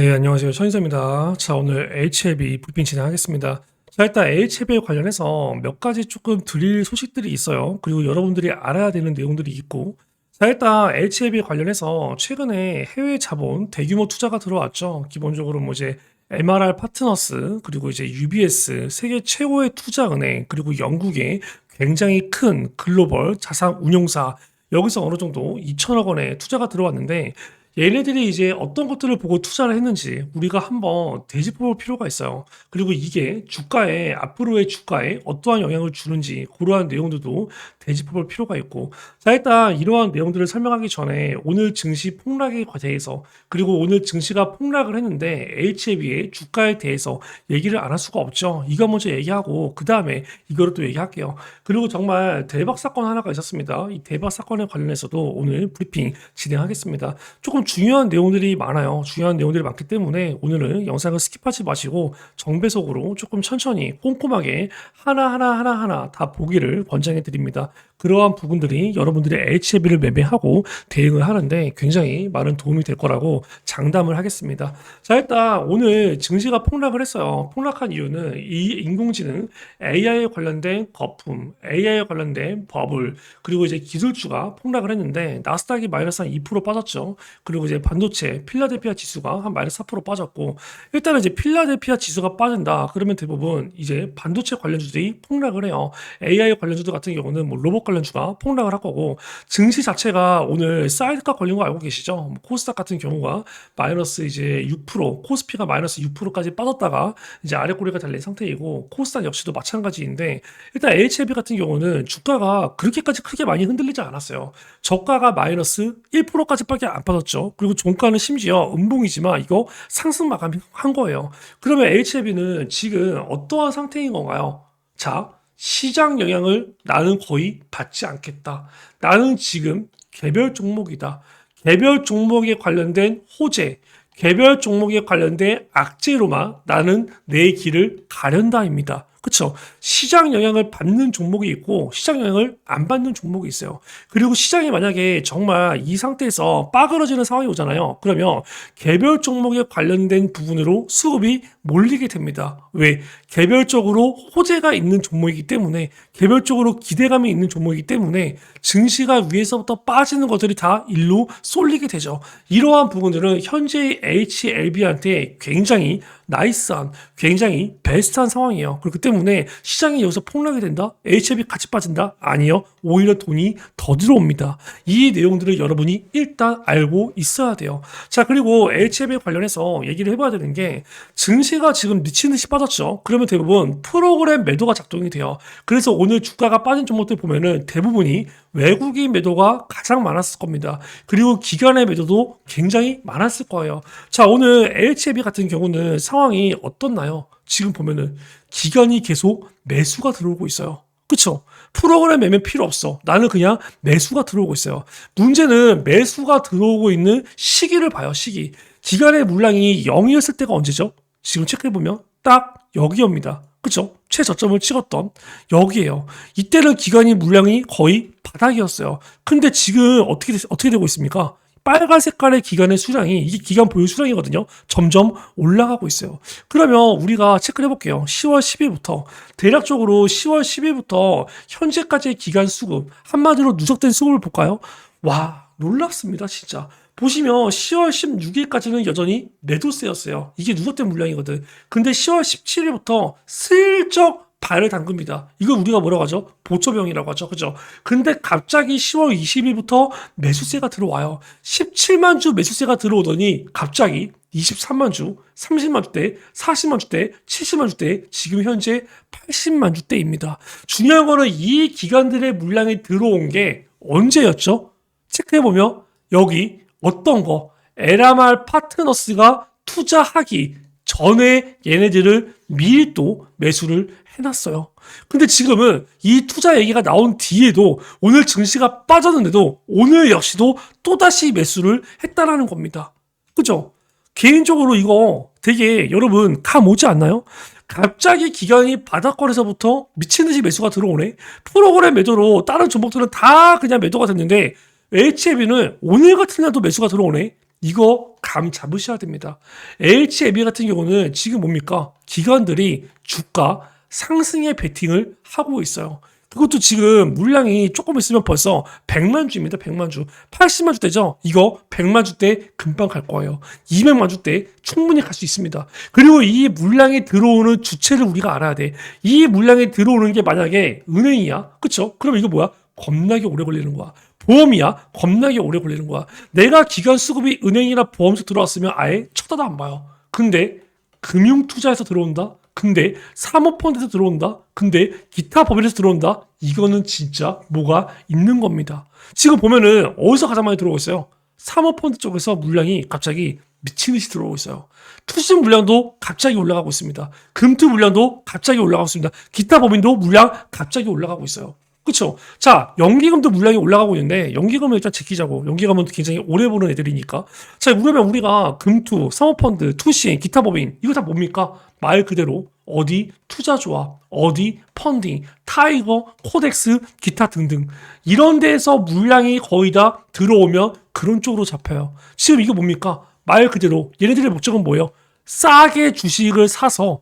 네, 안녕하세요. 천인사입니다. 자, 오늘 HLB 브리핑 진행하겠습니다. 자, 일단 HLB에 관련해서 몇 가지 조금 드릴 소식들이 있어요. 그리고 여러분들이 알아야 되는 내용들이 있고. 자, 일단 HLB 관련해서 최근에 해외 자본 대규모 투자가 들어왔죠. 기본적으로 뭐 이제 MRR 파트너스, 그리고 이제 UBS, 세계 최고의 투자은행, 그리고 영국의 굉장히 큰 글로벌 자산 운용사, 여기서 어느 정도 2천억 원의 투자가 들어왔는데, 얘네들이 이제 어떤 것들을 보고 투자를 했는지 우리가 한번 되짚어 볼 필요가 있어요. 그리고 이게 주가에, 앞으로의 주가에 어떠한 영향을 주는지 그러한 내용들도 되짚어 볼 필요가 있고. 자, 일단 이러한 내용들을 설명하기 전에 오늘 증시 폭락에 대해서 그리고 오늘 증시가 폭락을 했는데 HLB의 주가에 대해서 얘기를 안 할 수가 없죠. 이거 먼저 얘기하고 그 다음에 이거를 또 얘기할게요. 그리고 정말 대박 사건 하나가 있었습니다. 이 대박 사건에 관련해서도 오늘 브리핑 진행하겠습니다. 조금 중요한 내용들이 많아요. 중요한 내용들이 많기 때문에 오늘은 영상을 스킵하지 마시고 정배속으로 조금 천천히 꼼꼼하게 하나하나 하나하나 다 보기를 권장해 드립니다. 그러한 부분들이 여러분들의 HLB를 매매하고 대응을 하는데 굉장히 많은 도움이 될 거라고 장담을 하겠습니다. 자, 일단 오늘 증시가 폭락을 했어요. 폭락한 이유는 이 인공지능 AI에 관련된 거품, AI에 관련된 버블, 그리고 이제 기술주가 폭락을 했는데 나스닥이 마이너스 한 2% 빠졌죠. 그리고 이제 반도체, 필라델피아 지수가 한 마이너스 4% 빠졌고 일단은 이제 필라델피아 지수가 빠진다. 그러면 대부분 이제 반도체 관련주들이 폭락을 해요. AI 관련주들 같은 경우는 뭐 로봇 관련주가 폭락을 할 거고 증시 자체가 오늘 사이드가 걸린 거 알고 계시죠? 뭐 코스닥 같은 경우가 마이너스 이제 6%, 코스피가 마이너스 6%까지 빠졌다가 이제 아래 꼬리가 달린 상태이고 코스닥 역시도 마찬가지인데 일단 HLB 같은 경우는 주가가 그렇게까지 크게 많이 흔들리지 않았어요. 저가가 마이너스 1%까지밖에 안 빠졌죠. 그리고 종가는 심지어 음봉이지만 이거 상승 마감한 거예요. 그러면 HLB는 지금 어떠한 상태인 건가요? 자, 시장 영향을 나는 거의 받지 않겠다. 나는 지금 개별 종목이다. 개별 종목에 관련된 호재, 개별 종목에 관련된 악재로만 나는 내 길을 가련다입니다. 그쵸? 시장 영향을 받는 종목이 있고 시장 영향을 안 받는 종목이 있어요. 그리고 시장이 만약에 정말 이 상태에서 빠그러지는 상황이 오잖아요. 그러면 개별 종목에 관련된 부분으로 수급이 몰리게 됩니다. 왜? 개별적으로 호재가 있는 종목이기 때문에 개별적으로 기대감이 있는 종목이기 때문에 증시가 위에서부터 빠지는 것들이 다 일로 쏠리게 되죠. 이러한 부분들은 현재 HLB한테 굉장히 나이스한, 굉장히 베스트한 상황이에요. 그렇기 때문에 시장이 여기서 폭락이 된다? HLB 같이 빠진다? 아니요. 오히려 돈이 더 들어옵니다. 이 내용들을 여러분이 일단 알고 있어야 돼요. 자, 그리고 HLB 관련해서 얘기를 해봐야 되는 게 증시가 지금 미친 듯이 빠졌죠. 그러면 대부분 프로그램 매도가 작동이 돼요. 그래서 오늘 주가가 빠진 종목들 보면은 대부분이 외국인 매도가 가장 많았을 겁니다. 그리고 기관의 매도도 굉장히 많았을 거예요. 자, 오늘 LHB 같은 경우는 상황이 어떻나요? 지금 보면은 기관이 계속 매수가 들어오고 있어요. 그쵸? 프로그램 매매 필요 없어. 나는 그냥 매수가 들어오고 있어요. 문제는 매수가 들어오고 있는 시기를 봐요, 시기. 기간의 물량이 0이었을 때가 언제죠? 지금 체크해보면 딱 여기입니다. 그쵸? 최저점을 찍었던 여기에요. 이때는 기간이 물량이 거의 바닥이었어요. 근데 지금 어떻게, 어떻게 되고 있습니까? 빨간 색깔의 기간의 수량이 이게 기간 보유 수량이거든요. 점점 올라가고 있어요. 그러면 우리가 체크를 해볼게요. 10월 10일부터 대략적으로 10월 10일부터 현재까지의 기간 수급 한마디로 누적된 수급을 볼까요? 와 놀랍습니다 진짜. 보시면 10월 16일까지는 여전히 매도세였어요. 이게 누적된 물량이거든. 근데 10월 17일부터 슬쩍 발을 담급니다. 이걸 우리가 뭐라고 하죠? 보초병이라고 하죠. 그죠? 근데 갑자기 10월 20일부터 매수세가 들어와요. 17만 주 매수세가 들어오더니 갑자기 23만 주, 30만 주대, 40만 주대, 70만 주대, 지금 현재 80만 주대입니다. 중요한 거는 이 기관들의 물량이 들어온 게 언제였죠? 체크해보면 여기 어떤 거 에라말 파트너스가 투자하기 전에 얘네들을 미리 또 매수를 해놨어요. 근데 지금은 이 투자 얘기가 나온 뒤에도 오늘 증시가 빠졌는데도 오늘 역시도 또다시 매수를 했다라는 겁니다. 그죠? 개인적으로 이거 되게 여러분 감 오지 않나요? 갑자기 기간이 바닥권에서부터 미친 듯이 매수가 들어오네. 프로그램 매도로 다른 종목들은 다 그냥 매도가 됐는데 HLB는 오늘 같은 날도 매수가 들어오네. 이거 감 잡으셔야 됩니다. HME 같은 경우는 지금 뭡니까? 기관들이 주가 상승에 베팅을 하고 있어요. 그것도 지금 물량이 조금 있으면 벌써 100만 주입니다. 100만 주. 80만 주대죠? 이거 100만 주대 금방 갈 거예요. 200만 주대 충분히 갈 수 있습니다. 그리고 이 물량이 들어오는 주체를 우리가 알아야 돼. 이 물량이 들어오는 게 만약에 은행이야. 그쵸? 그럼 이거 뭐야? 겁나게 오래 걸리는 거야. 보험이야. 겁나게 오래 걸리는 거야. 내가 기관 수급이 은행이나 보험에서 들어왔으면 아예 쳐다도 안 봐요. 근데 금융 투자에서 들어온다? 근데 사모펀드에서 들어온다? 근데 기타 법인에서 들어온다? 이거는 진짜 뭐가 있는 겁니다. 지금 보면은 어디서 가장 많이 들어오고 있어요? 사모펀드 쪽에서 물량이 갑자기 미친 듯이 들어오고 있어요. 투신 물량도 갑자기 올라가고 있습니다. 금투 물량도 갑자기 올라가고 있습니다. 기타 법인도 물량 갑자기 올라가고 있어요. 그렇죠. 자, 연기금도 물량이 올라가고 있는데 연기금을 일단 지키자고. 연기금은 굉장히 오래 보는 애들이니까. 자, 그러면 우리가 금투, 사모펀드, 투신, 기타 법인 이거 다 뭡니까? 말 그대로 어디 투자 조합, 어디 펀딩, 타이거, 코덱스, 기타 등등 이런 데서 물량이 거의 다 들어오면 그런 쪽으로 잡혀요. 지금 이거 뭡니까? 말 그대로 얘네들의 목적은 뭐예요? 싸게 주식을 사서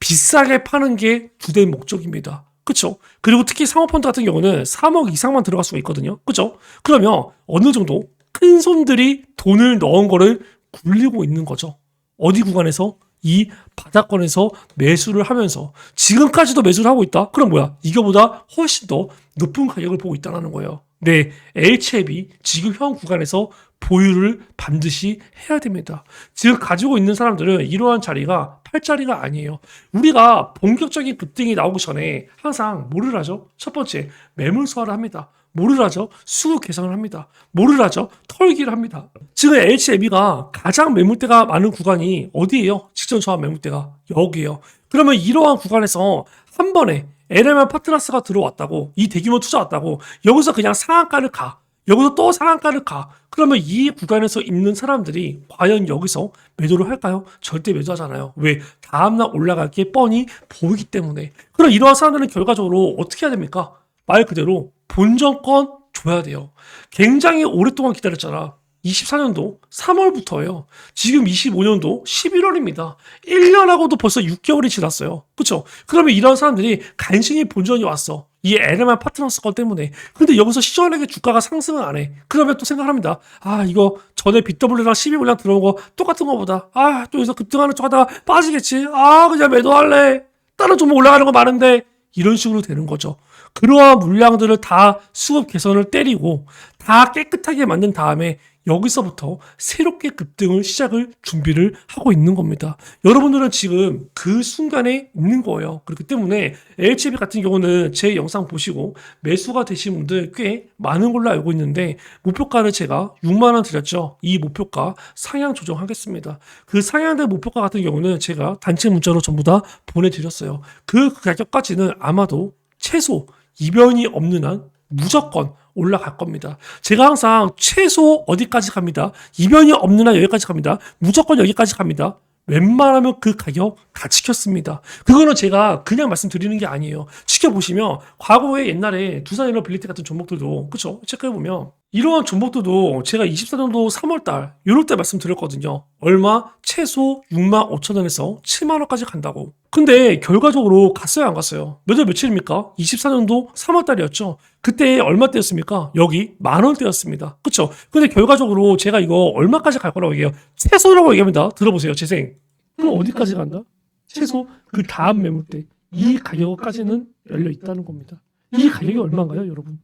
비싸게 파는 게 주된 목적입니다. 그쵸? 그리고 특히 사모펀드 같은 경우는 3억 이상만 들어갈 수가 있거든요. 그쵸? 그러면 어느 정도 큰 손들이 돈을 넣은 거를 굴리고 있는 거죠. 어디 구간에서? 이 바닥권에서 매수를 하면서 지금까지도 매수를 하고 있다? 그럼 뭐야? 이거보다 훨씬 더 높은 가격을 보고 있다는 거예요. 네, HL이 지금 현 구간에서 보유를 반드시 해야 됩니다. 즉 가지고 있는 사람들은 이러한 자리가 팔자리가 아니에요. 우리가 본격적인 급등이 나오기 전에 항상 뭐를 하죠? 첫 번째 매물 소화를 합니다. 뭐를 하죠? 수급 개선을 합니다. 뭐를 하죠? 털기를 합니다. 지금 HME가 가장 매물대가 많은 구간이 어디예요? 직전 저하 매물대가 여기에요. 그러면 이러한 구간에서 한 번에 LMR 파트너스가 들어왔다고 이 대규모 투자 왔다고 여기서 그냥 상한가를 가. 여기서 또 상한가를 가. 그러면 이 구간에서 있는 사람들이 과연 여기서 매도를 할까요? 절대 매도하잖아요. 왜? 다음날 올라갈 게 뻔히 보이기 때문에. 그럼 이러한 사람들은 결과적으로 어떻게 해야 됩니까? 말 그대로 본전권 줘야 돼요. 굉장히 오랫동안 기다렸잖아. 24년도 3월부터예요. 지금 25년도 11월입니다. 1년하고도 벌써 6개월이 지났어요. 그쵸? 그러면 이런 사람들이 간신히 본전이 왔어. 이 LMR 파트너스 건 때문에. 근데 여기서 시전하게 주가가 상승을 안 해. 그러면 또 생각합니다. 아, 이거 전에 BW랑 12물량 들어온 거 똑같은 거보다. 아, 또 여기서 급등하는 쪽 하다가 빠지겠지. 아, 그냥 매도할래. 다른 종목 올라가는 거 많은데. 이런 식으로 되는 거죠. 그러한 물량들을 다 수급 개선을 때리고 다 깨끗하게 만든 다음에 여기서부터 새롭게 급등을 시작을 준비를 하고 있는 겁니다. 여러분들은 지금 그 순간에 있는 거예요. 그렇기 때문에 LCB 같은 경우는 제 영상 보시고 매수가 되신 분들 꽤 많은 걸로 알고 있는데 목표가를 제가 6만 원 드렸죠. 이 목표가 상향 조정하겠습니다. 그 상향된 목표가 같은 경우는 제가 단체 문자로 전부 다 보내드렸어요. 그 가격까지는 아마도 최소 이변이 없는 한 무조건 올라갈 겁니다. 제가 항상 최소 어디까지 갑니다. 이변이 없는 한 여기까지 갑니다. 무조건 여기까지 갑니다. 웬만하면 그 가격 다 지켰습니다. 그거는 제가 그냥 말씀드리는 게 아니에요. 지켜보시면 과거에 옛날에 두산일러 빌리티 같은 종목들도 그쵸? 체크해 보면 이러한 종목들도 제가 24년도 3월달 이럴 때 말씀드렸거든요. 얼마? 최소 6만 5천 원에서 7만 원까지 간다고. 근데 결과적으로 갔어요 안 갔어요? 몇 월 며칠입니까? 24년도 3월달이었죠. 그때 얼마대였습니까? 여기 만 원대였습니다. 그쵸? 근데 결과적으로 제가 이거 얼마까지 갈 거라고 얘기해요? 최소라고 얘기합니다. 들어보세요, 재생. 그럼 어디까지 간다? 최소 그 다음 매물대 이 가격까지는 열려 있다는 겁니다. 이 가격이 얼마인가요, 여러분?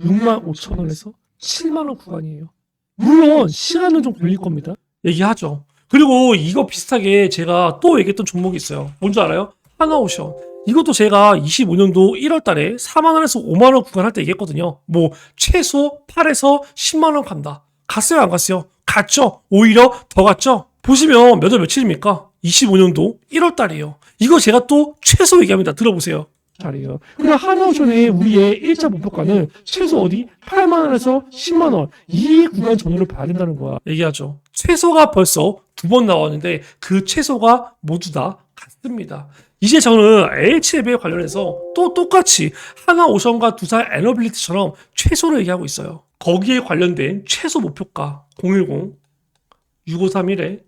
6만 5천 원에서 7만 원 구간이에요. 물론 시간은 좀 걸릴 겁니다. 얘기하죠. 그리고 이거 비슷하게 제가 또 얘기했던 종목이 있어요. 뭔지 알아요? 하나오션. 이것도 제가 25년도 1월 달에 4만 원에서 5만 원 구간 할 때 얘기했거든요. 뭐 최소 8에서 10만 원 간다. 갔어요, 안 갔어요? 갔죠. 오히려 더 갔죠. 보시면 몇월 며칠입니까? 25년도 1월 달이에요. 이거 제가 또 최소 얘기합니다. 들어보세요. 자리에요. 그럼 하나오션의 우리의 1차 목표가는 최소 어디? 8만 원에서 10만 원. 이 구간 전후를 봐야 된다는 거야. 얘기하죠. 최소가 벌써 두 번 나왔는데 그 최소가 모두 다 같습니다. 이제 저는 HF에 관련해서 또 똑같이 하나 오션과 두산 에너빌리티처럼 최소를 얘기하고 있어요. 거기에 관련된 최소 목표가 010 6531에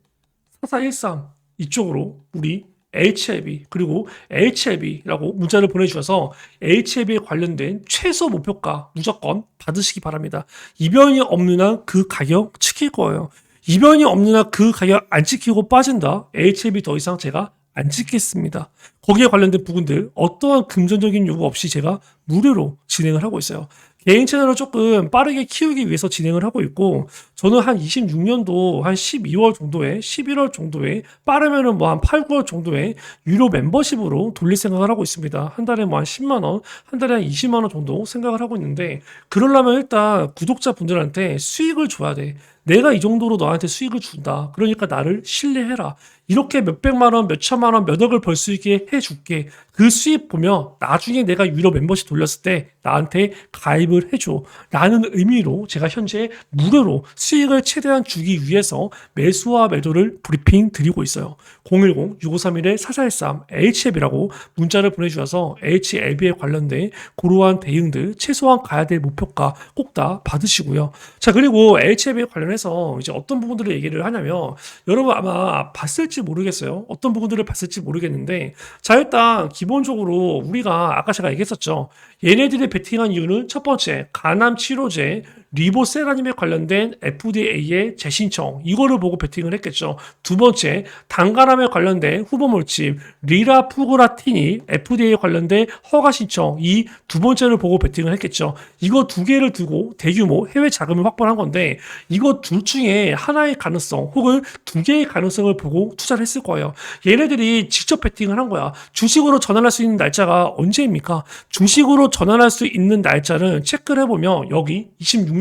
4413 이쪽으로 우리 HLB 그리고 HLB라고 문자를 보내주셔서 HLB에 관련된 최소 목표가 무조건 받으시기 바랍니다. 이변이 없는 한 그 가격 지킬 거예요. 이변이 없는 한 그 가격 안 지키고 빠진다. HLB 더 이상 제가 안 찍겠습니다. 거기에 관련된 부분들 어떠한 금전적인 요구 없이 제가 무료로 진행을 하고 있어요. 개인 채널을 조금 빠르게 키우기 위해서 진행을 하고 있고 저는 한 26년도 한 12월 정도에 11월 정도에 빠르면은 뭐 한 8, 9월 정도에 유료 멤버십으로 돌릴 생각을 하고 있습니다. 한 달에 뭐 한 10만 원, 한 달에 한 20만 원 정도 생각을 하고 있는데 그러려면 일단 구독자분들한테 수익을 줘야 돼. 내가 이 정도로 너한테 수익을 준다. 그러니까 나를 신뢰해라. 이렇게 몇백만 원, 몇천만 원, 몇억을 벌 수 있게 해줄게. 그 수입 보면 나중에 내가 유료 멤버십 돌렸을 때 나한테 가입을 해줘. 라는 의미로 제가 현재 무료로 수 익을 최대한 주기 위해서 매수와 매도를 브리핑 드리고 있어요. 010-6531-4413 HLB라고 문자를 보내주셔서 HLB에 관련된 그러한 대응들 최소한 가야 될 목표가 꼭 다 받으시고요. 자, 그리고 HLB에 관련해서 이제 어떤 부분들을 얘기를 하냐면 여러분 아마 봤을지 모르겠어요. 어떤 부분들을 봤을지 모르겠는데 자, 일단 기본적으로 우리가 아까 제가 얘기했었죠. 얘네들이 베팅한 이유는 첫 번째, 간암 치료제 리보세라님에 관련된 FDA의 재신청 이거를 보고 베팅을 했겠죠. 두 번째, 당간암에 관련된 후보 물질 리라푸그라틴이 FDA에 관련된 허가 신청 이 두 번째를 보고 베팅을 했겠죠. 이거 두 개를 두고 대규모 해외 자금을 확보한 건데 이거 둘 중에 하나의 가능성 혹은 두 개의 가능성을 보고 투자를 했을 거예요. 얘네들이 직접 베팅을 한 거야. 주식으로 전환할 수 있는 날짜가 언제입니까? 주식으로 전환할 수 있는 날짜는 체크를 해보면 여기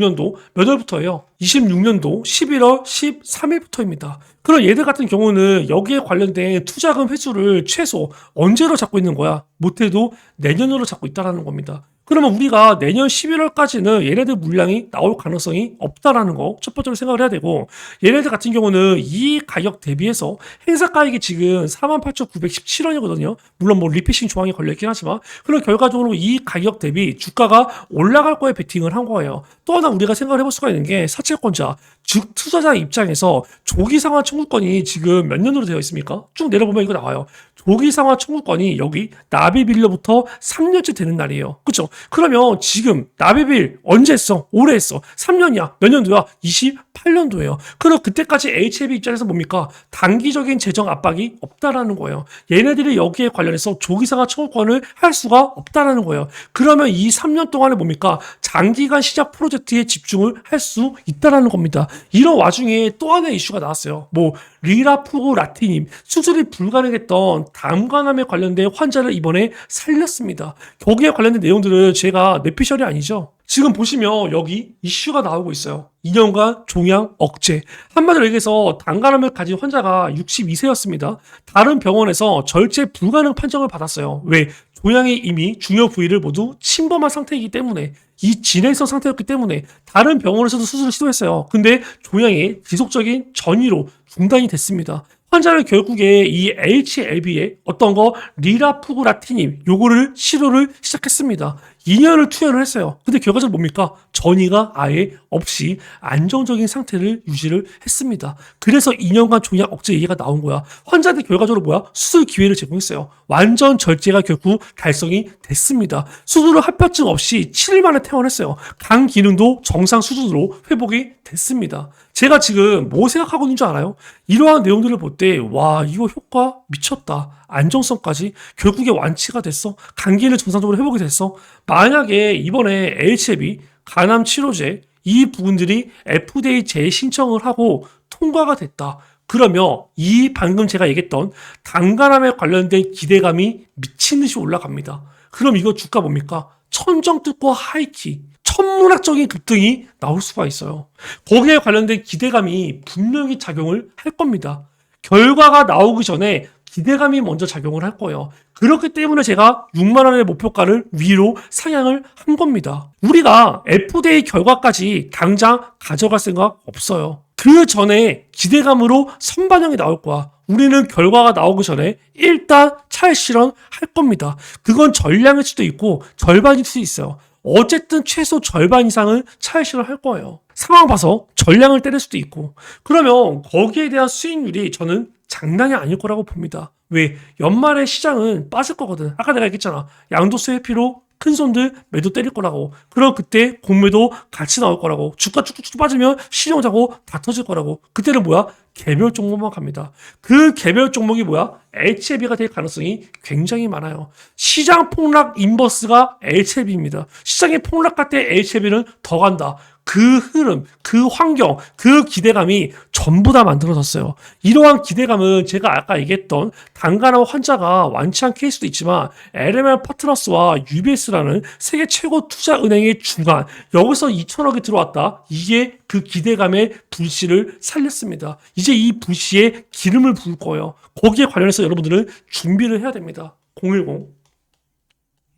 26년도 몇 월부터예요? 26년도 11월 13일부터입니다. 그럼 얘들 같은 경우는 여기에 관련된 투자금 회수를 최소 언제로 잡고 있는 거야? 못해도 내년으로 잡고 있다라는 겁니다. 그러면 우리가 내년 11월까지는 얘네들 물량이 나올 가능성이 없다라는 거 첫 번째로 생각을 해야 되고 얘네들 같은 경우는 이 가격 대비해서 행사 가격이 지금 48,917원이거든요. 물론 뭐 리피싱 조항이 걸려 있긴 하지만 그럼 결과적으로 이 가격 대비 주가가 올라갈 거에 베팅을 한 거예요. 또 하나 우리가 생각을 해볼 수가 있는 게 사채권자 즉 투자자 입장에서 조기 상환 청구권이 지금 몇 년으로 되어 있습니까? 쭉 내려보면 이거 나와요. 조기 상환 청구권이 여기 납입일로부터 3년째 되는 날이에요. 그렇죠? 그러면 지금 납입일 언제 했어? 올해 했어. 3년이야. 몇 년도야? 28년도예요. 그럼 그때까지 HLB 입장에서 뭡니까? 단기적인 재정 압박이 없다라는 거예요. 얘네들이 여기에 관련해서 조기 상환 청구권을 할 수가 없다라는 거예요. 그러면 이 3년 동안에 뭡니까? 장기간 시작 프로젝트에 집중을 할 수 있다라는 겁니다. 이런 와중에 또 하나의 이슈가 나왔어요. 뭐 리라푸고 라티님 수술이 불가능했던 담관암에 관련된 환자를 이번에 살렸습니다. 거기에 관련된 내용들은 제가 내피셜이 아니죠. 지금 보시면 여기 이슈가 나오고 있어요. 2년간 종양 억제. 한마디로 얘기해서 당간암을 가진 환자가 62세였습니다. 다른 병원에서 절제 불가능 판정을 받았어요. 왜? 종양이 이미 중요 부위를 모두 침범한 상태이기 때문에 이 진행성 상태였기 때문에 다른 병원에서도 수술을 시도했어요. 근데 종양이 지속적인 전이로 중단이 됐습니다. 환자는 결국에 이 HLB에 어떤 거 리라푸그라티님 요거를 치료를 시작했습니다. 2년을 투여를 했어요. 근데 결과적으로 뭡니까? 전이가 아예 없이 안정적인 상태를 유지를 했습니다. 그래서 2년간 종양 억제 얘기가 나온 거야. 환자한테 결과적으로 뭐야? 수술 기회를 제공했어요. 완전 절제가 결국 달성이 됐습니다. 수술을 합병증 없이 7일 만에 퇴원했어요. 간 기능도 정상 수준으로 회복이 됐습니다. 제가 지금 뭐 생각하고 있는 줄 알아요? 이러한 내용들을 볼 때, 와, 이거 효과 미쳤다. 안정성까지 결국에 완치가 됐어. 감기는 정상적으로 회복이 됐어. 만약에 이번에 HLB, 간암 치료제, 이 부분들이 FDA 재신청을 하고 통과가 됐다. 그러면 이 방금 제가 얘기했던 당간암에 관련된 기대감이 미친 듯이 올라갑니다. 그럼 이거 주가 뭡니까? 천정 뜯고 하이키. 천문학적인 급등이 나올 수가 있어요. 거기에 관련된 기대감이 분명히 작용을 할 겁니다. 결과가 나오기 전에 기대감이 먼저 작용을 할 거예요. 그렇기 때문에 제가 6만 원의 목표가를 위로 상향을 한 겁니다. 우리가 FDA 결과까지 당장 가져갈 생각 없어요. 그 전에 기대감으로 선반영이 나올 거야. 우리는 결과가 나오기 전에 일단 찰 실현 할 겁니다. 그건 전량일 수도 있고 절반일 수도 있어요. 어쨌든 최소 절반 이상은 차익실을 할 거예요. 상황 봐서 전량을 때릴 수도 있고 그러면 거기에 대한 수익률이 저는 장난이 아닐 거라고 봅니다. 왜? 연말에 시장은 빠질 거거든. 아까 내가 얘기했잖아. 양도세 회피로 큰 손들 매도 때릴 거라고. 그럼 그때 공매도 같이 나올 거라고. 주가 쭉쭉쭉 빠지면 신용자고 다 터질 거라고. 그때는 뭐야? 개별 종목만 갑니다. 그 개별 종목이 뭐야? HLB가 될 가능성이 굉장히 많아요. 시장 폭락 인버스가 HLB입니다. 시장이 폭락할 때 HLB는 더 간다. 그 흐름, 그 환경, 그 기대감이 전부 다 만들어졌어요. 이러한 기대감은 제가 아까 얘기했던 단가나 환자가 완치한 케이스도 있지만 LML 파트너스와 UBS라는 세계 최고 투자 은행의 중간 여기서 2천억이 들어왔다. 이게 그 기대감의 불씨를 살렸습니다. 이제 이 불씨에 기름을 부을 거예요. 거기에 관련해서 여러분들은 준비를 해야 됩니다. 010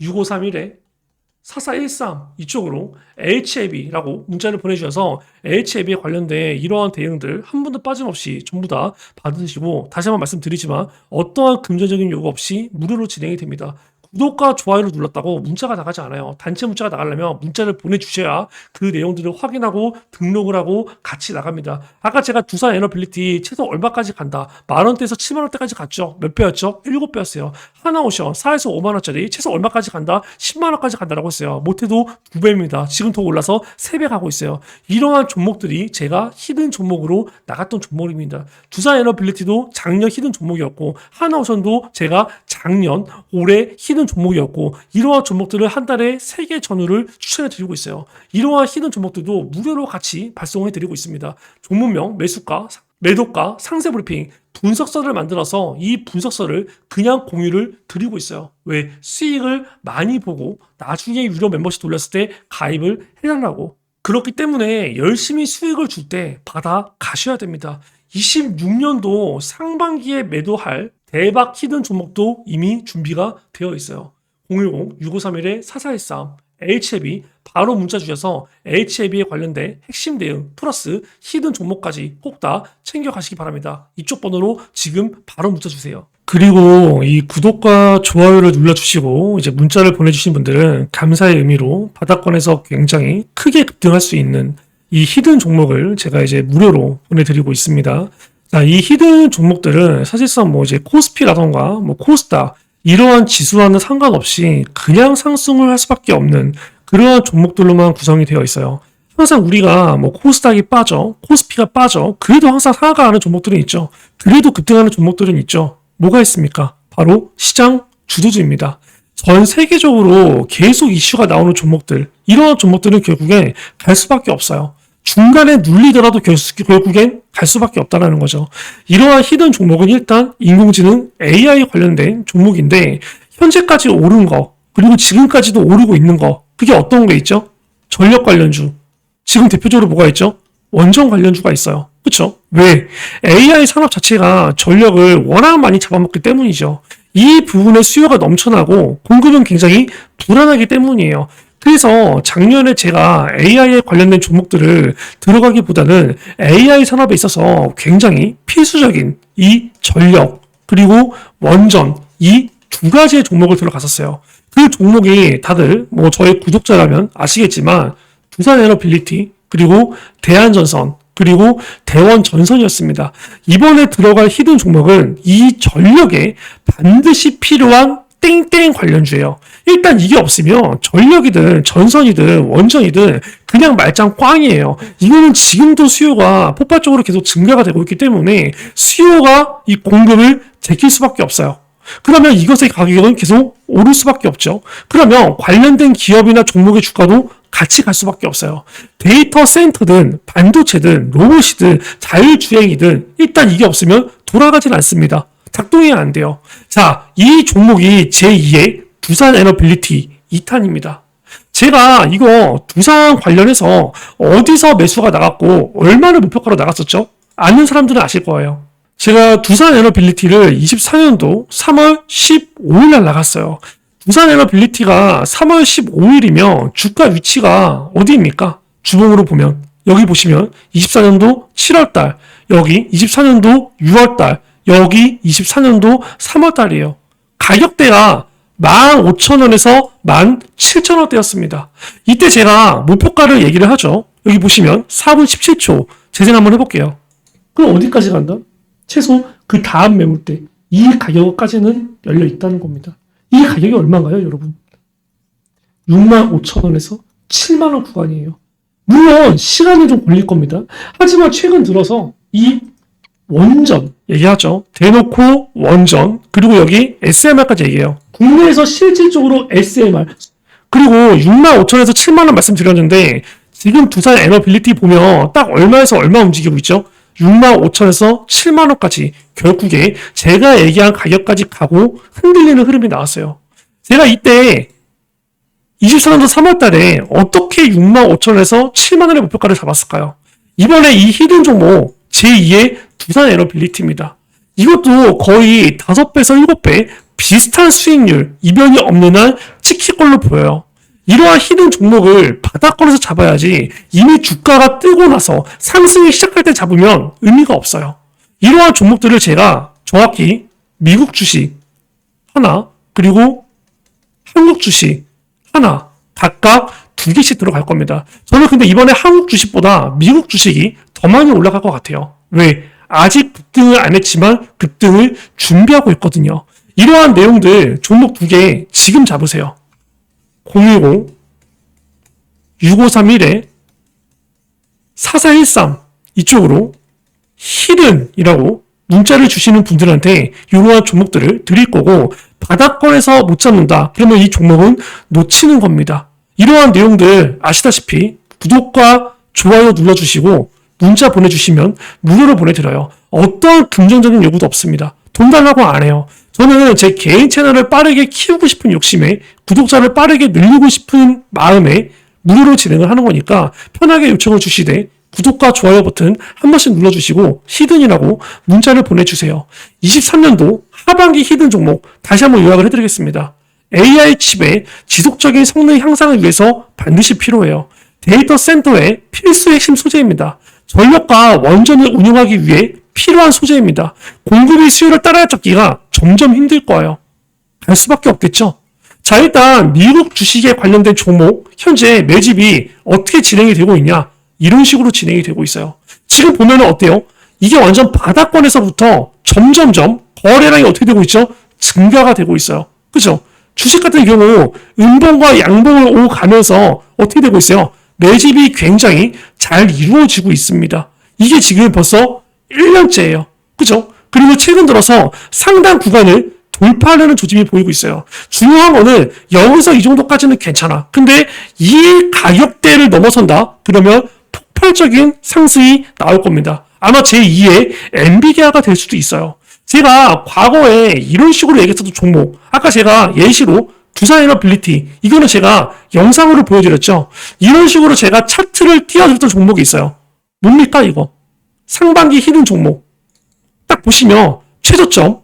6531에 4413 이쪽으로 HAB라고 문자를 보내주셔서 HAB에 관련된 이러한 대응들 한 분도 빠짐없이 전부 다 받으시고 다시 한번 말씀드리지만 어떠한 금전적인 요구 없이 무료로 진행이 됩니다. 구독과 좋아요를 눌렀다고 문자가 나가지 않아요. 단체 문자가 나가려면 문자를 보내주셔야 그 내용들을 확인하고 등록을 하고 같이 나갑니다. 아까 제가 두산 에너빌리티 최소 얼마까지 간다. 만 원대에서 7만 원대까지 갔죠. 몇 배였죠? 7배였어요. 하나오션 4에서 5만 원짜리 최소 얼마까지 간다? 10만 원까지 간다라고 했어요. 못해도 2배입니다. 지금 더 올라서 3배 가고 있어요. 이러한 종목들이 제가 히든 종목으로 나갔던 종목입니다. 두산 에너빌리티도 작년 히든 종목이었고 하나오션도 제가 작년 올해 히든 종목이었고 이러한 종목들을 한 달에 3개 전후를 추천해 드리고 있어요. 이러한 히든 종목들도 무료로 같이 발송해 드리고 있습니다. 종목명, 매수가, 매도가, 상세 브리핑, 분석서를 만들어서 이 분석서를 그냥 공유를 드리고 있어요. 왜? 수익을 많이 보고 나중에 유료 멤버십 돌렸을 때 가입을 해달라고. 그렇기 때문에 열심히 수익을 줄 때 받아 가셔야 됩니다. 26년도 상반기에 매도할 대박 히든 종목도 이미 준비가 되어 있어요. 010-6531-4413 HLB 바로 문자 주셔서 HLB에 관련된 핵심 대응 플러스 히든 종목까지 꼭 다 챙겨 가시기 바랍니다. 이쪽 번호로 지금 바로 문자 주세요. 그리고 이 구독과 좋아요를 눌러주시고 이제 문자를 보내주신 분들은 감사의 의미로 바닥권에서 굉장히 크게 급등할 수 있는 이 히든 종목을 제가 이제 무료로 보내드리고 있습니다. 자, 이 히든 종목들은 사실상 뭐 이제 코스피라던가 뭐 코스닥 이러한 지수와는 상관없이 그냥 상승을 할 수밖에 없는 그러한 종목들로만 구성이 되어 있어요. 항상 우리가 뭐 코스닥이 빠져, 코스피가 빠져, 그래도 항상 상하가하는 종목들은 있죠. 그래도 급등하는 종목들은 있죠. 뭐가 있습니까? 바로 시장 주도주입니다. 전 세계적으로 계속 이슈가 나오는 종목들, 이러한 종목들은 결국에 갈 수밖에 없어요. 중간에 눌리더라도 결국엔 갈 수밖에 없다는 거죠. 이러한 히든 종목은 일단 인공지능 AI 관련된 종목인데 현재까지 오른 거 그리고 지금까지도 오르고 있는 거 그게 어떤 게 있죠? 전력 관련주 지금 대표적으로 뭐가 있죠? 원전 관련주가 있어요. 그렇죠? 왜? AI 산업 자체가 전력을 워낙 많이 잡아먹기 때문이죠. 이 부분에 수요가 넘쳐나고 공급은 굉장히 불안하기 때문이에요. 그래서 작년에 제가 AI에 관련된 종목들을 들어가기보다는 AI 산업에 있어서 굉장히 필수적인 이 전력 그리고 원전 이 두 가지의 종목을 들어갔었어요. 그 종목이 다들 뭐 저의 구독자라면 아시겠지만 두산 에너빌리티 그리고 대한전선 그리고 대원 전선이었습니다. 이번에 들어갈 히든 종목은 이 전력에 반드시 필요한 땡땡 관련주예요. 일단 이게 없으면 전력이든 전선이든 원전이든 그냥 말짱 꽝이에요. 이거는 지금도 수요가 폭발적으로 계속 증가가 되고 있기 때문에 수요가 이 공급을 제킬 수밖에 없어요. 그러면 이것의 가격은 계속 오를 수밖에 없죠. 그러면 관련된 기업이나 종목의 주가도 같이 갈 수밖에 없어요. 데이터 센터든 반도체든 로봇이든 자율주행이든 일단 이게 없으면 돌아가진 않습니다. 작동이 안 돼요. 자, 이 종목이 제2의 두산 에너빌리티 2탄입니다. 제가 이거 두산 관련해서 어디서 매수가 나갔고 얼마를 목표가로 나갔었죠? 아는 사람들은 아실 거예요. 제가 두산 에너빌리티를 24년도 3월 15일 날 나갔어요. 두산 에너빌리티가 3월 15일이면 주가 위치가 어디입니까? 주봉으로 보면 여기 보시면 24년도 7월 달, 여기 24년도 6월 달, 여기 24년도 3월 달이에요. 가격대가 15,000원에서 17,000원대였습니다. 이때 제가 목표가를 얘기를 하죠. 여기 보시면 4분 17초 재생 한번 해볼게요. 그럼 어디까지 간다? 최소 그 다음 매물대 이 가격까지는 열려 있다는 겁니다. 이 가격이 얼마인가요, 여러분? 65,000원에서 7만원 구간이에요. 물론 시간이 좀 걸릴 겁니다. 하지만 최근 들어서 이 원전 얘기하죠. 대놓고 원전 그리고 여기 SMR까지 얘기해요. 국내에서 실질적으로 SMR 그리고 6만 5천에서 7만 원 말씀드렸는데 지금 두산 에너빌리티 보면 딱 얼마에서 얼마 움직이고 있죠? 6만 5천에서 7만 원까지 결국에 제가 얘기한 가격까지 가고 흔들리는 흐름이 나왔어요. 제가 이때 24년도 3월 달에 어떻게 6만 5천에서 7만 원의 목표가를 잡았을까요? 이번에 이 히든 종목 제2의 두산 에너빌리티입니다. 이것도 거의 5배에서 7배 비슷한 수익률, 이변이 없는 한 찍힐 걸로 보여요. 이러한 히든 종목을 바닥권에서 잡아야지 이미 주가가 뜨고 나서 상승이 시작할 때 잡으면 의미가 없어요. 이러한 종목들을 제가 정확히 미국 주식 하나, 그리고 한국 주식 하나, 각각 두 개씩 들어갈 겁니다. 저는 근데 이번에 한국 주식보다 미국 주식이 더 많이 올라갈 것 같아요. 왜? 아직 급등을 안 했지만 급등을 준비하고 있거든요. 이러한 내용들 종목 두 개 지금 잡으세요. 010 6531에 4413 이쪽으로 히든이라고 문자를 주시는 분들한테 이러한 종목들을 드릴 거고 바닥권에서 못 잡는다. 그러면 이 종목은 놓치는 겁니다. 이러한 내용들 아시다시피 구독과 좋아요 눌러주시고 문자 보내주시면 무료로 보내드려요. 어떤 긍정적인 요구도 없습니다. 돈 달라고 안 해요. 저는 제 개인 채널을 빠르게 키우고 싶은 욕심에 구독자를 빠르게 늘리고 싶은 마음에 무료로 진행을 하는 거니까 편하게 요청을 주시되 구독과 좋아요 버튼 한 번씩 눌러주시고 히든이라고 문자를 보내주세요. 23년도 하반기 히든 종목 다시 한번 요약을 해드리겠습니다. AI 칩의 지속적인 성능 향상을 위해서 반드시 필요해요. 데이터 센터의 필수 핵심 소재입니다. 전력과 원전을 운영하기 위해 필요한 소재입니다. 공급이 수요를 따라잡기가 점점 힘들 거예요. 갈 수밖에 없겠죠. 자, 일단 미국 주식에 관련된 종목 현재 매집이 어떻게 진행이 되고 있냐? 이런 식으로 진행이 되고 있어요. 지금 보면 어때요? 이게 완전 바닥권에서부터 점점점 거래량이 어떻게 되고 있죠? 증가가 되고 있어요. 그죠? 주식 같은 경우 음봉과 양봉을 오고 가면서 어떻게 되고 있어요? 매집이 굉장히 잘 이루어지고 있습니다. 이게 지금 벌써 1년째예요. 그죠? 그리고 최근 들어서 상당 구간을 돌파하려는 조짐이 보이고 있어요. 중요한 거는 여기서 이 정도까지는 괜찮아. 근데 이 가격대를 넘어선다? 그러면 폭발적인 상승이 나올 겁니다. 아마 제2의 엔비디아가 될 수도 있어요. 제가 과거에 이런 식으로 얘기했었던 종목, 아까 제가 예시로 두산에너빌리티, 이거는 제가 영상으로 보여드렸죠. 이런 식으로 제가 차트를 띄워드렸던 종목이 있어요. 뭡니까, 이거? 상반기 히든 종목. 딱 보시면 최저점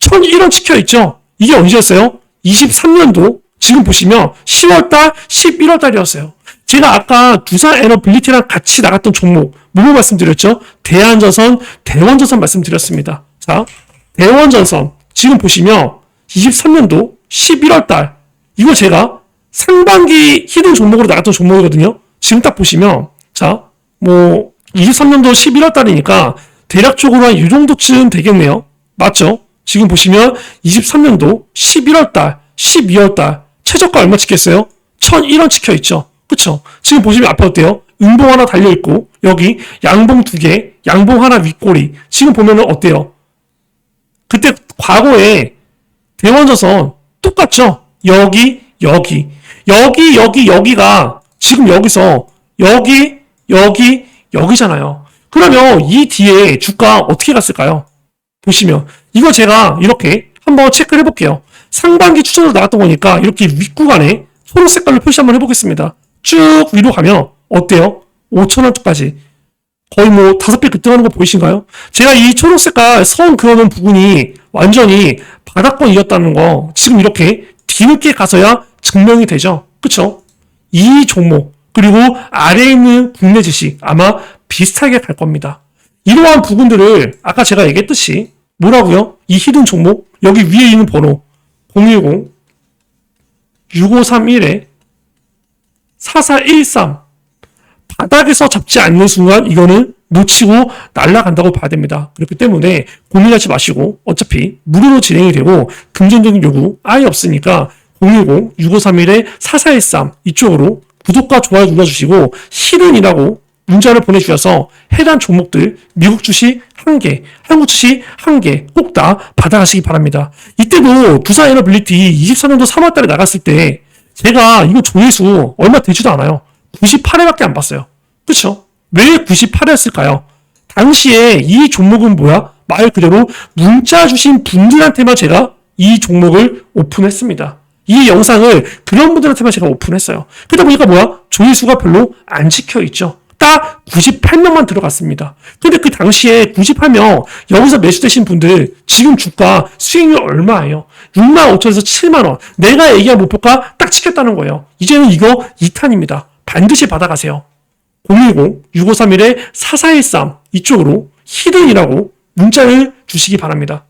1001원 찍혀 있죠. 이게 언제였어요? 23년도 지금 보시면 10월달, 11월달이었어요. 제가 아까 두산 에너빌리티랑 같이 나갔던 종목 뭐뭐 말씀드렸죠? 대한전선, 대원전선 말씀드렸습니다. 자, 대원전선 지금 보시면 23년도 11월달 이거 제가 상반기 히든 종목으로 나갔던 종목이거든요. 지금 딱 보시면 자, 뭐 23년도 11월 달이니까 대략적으로 한 이 정도쯤 되겠네요. 맞죠? 지금 보시면 23년도 11월 달, 12월 달 최저가 얼마 찍혔어요? 1001원 찍혀 있죠. 그쵸? 지금 보시면 앞에 어때요? 음봉 하나 달려 있고 여기 양봉 두 개, 양봉 하나 윗꼬리. 지금 보면은 어때요? 그때 과거에 대원조선 똑같죠? 여기, 여기, 여기, 여기, 여기가 지금 여기서 여기, 여기, 여기잖아요. 그러면 이 뒤에 주가 어떻게 갔을까요? 보시면 이거 제가 이렇게 한번 체크를 해볼게요. 상반기 추천으로 나왔던 거니까 이렇게 윗구간에 초록 색깔로 표시 한번 해보겠습니다. 쭉 위로 가면 어때요? 5천원까지 거의 뭐 다섯 배 급등하는 거 보이신가요? 제가 이 초록 색깔 선 그어놓은 부분이 완전히 바닥권이었다는 거 지금 이렇게 뒤늦게 가서야 증명이 되죠. 그쵸? 이 종목 그리고 아래에 있는 국내 주식 아마 비슷하게 갈 겁니다. 이러한 부분들을 아까 제가 얘기했듯이 뭐라고요? 이 히든 종목 여기 위에 있는 번호 010 6531에 4413 바닥에서 잡지 않는 순간 이거는 놓치고 날아간다고 봐야 됩니다. 그렇기 때문에 고민하지 마시고 어차피 무료로 진행이 되고 금전적인 요구 아예 없으니까 010-6531-4413 이쪽으로 구독과 좋아요 눌러주시고 실은이라고 문자를 보내주셔서 해당 종목들 미국 주식 한 개, 한국 주식 한 개 꼭 다 받아가시기 바랍니다. 이때도 두산 에너빌리티 24년도 3월달에 나갔을 때 제가 이거 조회수 얼마 되지도 않아요. 98회밖에 안 봤어요. 그쵸? 왜 98회였을까요? 당시에 이 종목은 뭐야? 말 그대로 문자 주신 분들한테만 제가 이 종목을 오픈했습니다. 이 영상을 그런 분들한테만 제가 오픈했어요. 그러다 보니까 뭐야? 조회수가 별로 안 찍혀 있죠. 딱 98명만 들어갔습니다. 근데 그 당시에 98명 여기서 매수되신 분들 지금 주가 수익률 얼마예요? 6만 5천에서 7만 원. 내가 얘기한 목표가 딱 찍혔다는 거예요. 이제는 이거 2탄입니다. 반드시 받아가세요. 010-6531-4413 이쪽으로 히든이라고 문자를 주시기 바랍니다.